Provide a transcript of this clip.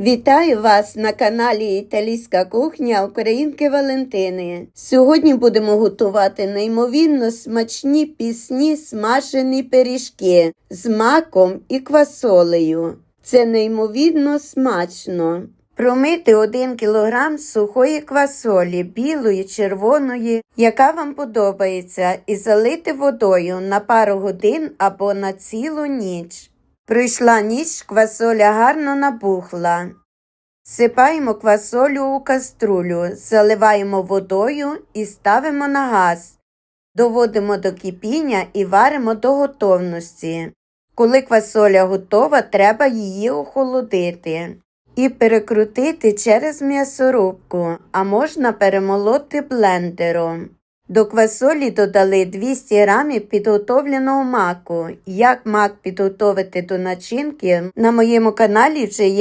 Вітаю вас на каналі Італійська кухня Українки Валентини. Сьогодні будемо готувати неймовірно смачні пісні смажені пиріжки з маком і квасолею. Це неймовірно смачно. Промити 1 кг сухої квасолі, білої, червоної, яка вам подобається, і залити водою на пару годин або на цілу ніч. Пройшла ніч, квасоля гарно набухла. Сипаємо квасолю у каструлю, заливаємо водою і ставимо на газ. Доводимо до кипіння і варимо до готовності. Коли квасоля готова, треба її охолодити і перекрутити через м'ясорубку, а можна перемолоти блендером. До квасолі додали 200 г підготовленого маку. Як мак підготовити до начинки, на моєму каналі вже є